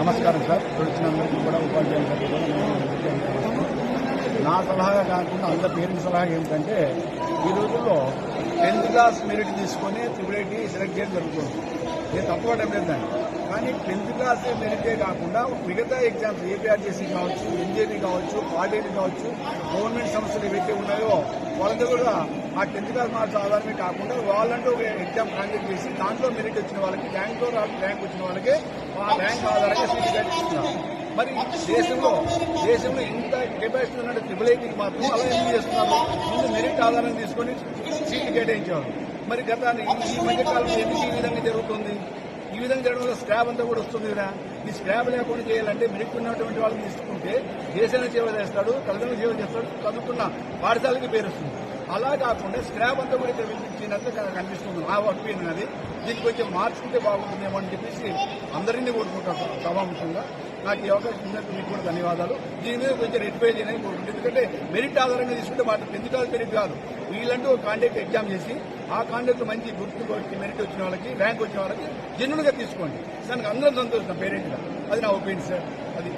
నమస్కారం సార్. వచ్చినందరికీ కూడా ఉపాధ్యాయులందరికీ కూడా నా సలహా కాకుండా అందరి పేరెంట్స్ సలహా ఏమిటంటే ఈ రోజుల్లో టెన్త్ క్లాస్ మెరిట్ తీసుకొని త్రిబులేటీ సెలెక్ట్ చేయడం జరుగుతుంది. నేను తప్పవడం లేదండి కానీ టెన్త్ క్లాస్ మెరిటే కాకుండా మిగతా ఎగ్జామ్స్ ఏపీఆర్టీసీ కావచ్చు ఎన్జేబీ కావచ్చు ఆర్డీటీ కావచ్చు గవర్నమెంట్ సంస్థలు ఏవైతే ఉన్నాయో వాళ్ళందరూ కూడా ఆ టెన్త్ క్లాస్ మార్క్స్ ఆధారమే కాకుండా వాళ్ళంటూ ఒక ఎగ్జామ్ కండక్ట్ చేసి దాంట్లో మెరిట్ వచ్చిన వాళ్ళకి ర్యాంక్లో ర్యాంక్ వచ్చిన వాళ్ళకి మా బ్యాంక్ ఆధారంగా సీట్ కట్టిస్తున్నారు మరి దేశంలో దేశంలో ఇంత కెపాసిటీ ఉన్న ట్రిపుల్ ఐటీకి మాత్రం అలా ఎందుకు చేస్తున్నారు? ముందు మెరిట్ ఆధారం తీసుకొని సీట్లు కేటాయించేవారు మరి గత ఈ మధ్యకాలంలో ఎందుకు ఈ విధంగా జరుగుతుంది? ఈ విధంగా జరగడం వల్ల స్క్రాబ్ అంతా కూడా వస్తుంది కదా. ఈ స్క్రాబ్ లేకుండా చేయాలంటే మెరిట్ ఉన్నటువంటి వాళ్ళని తీసుకుంటే దేశాన్ని సేవ చేస్తాడు తల్లిదండ్రులు సేవ చేస్తాడు చదువుకున్న పాఠశాలకి పేరు వస్తుంది. అలా కాకుండా స్క్రాబ్ అంతా కూడా ఇక్కడ వినిపించినట్లు కనిపిస్తుంది. నా ఒపీనియన్ అది దీన్ని కొంచెం మార్చుకుంటే బాగుంటుందేమో అని చెప్పేసి అందరినీ కోరుకుంటాను సభాముఖంగా. నాకు ఈ అవకాశం ఇచ్చినందుకు మీకు కూడా ధన్యవాదాలు. దీని మీద కొంచెం రెడ్డిఫై చేయాలని కోరుకుంటుంది ఎందుకంటే మెరిట్ ఆధారంగా తీసుకుంటే మాట ఎందుకు క్లాస్ మెరిట్ కాదు. వీళ్ళంటూ కాంటాక్ట్ ఎగ్జామ్ చేసి ఆ కాంటాక్ట్ మంచి గుర్తు మెరిట్ వచ్చిన వాళ్ళకి ర్యాంక్ వచ్చిన వాళ్ళకి జన్యులుగా తీసుకోండి. దానికి అందరం సంతోషం పేరెంట్గా అది నా ఒపీనియన్ సార్ అది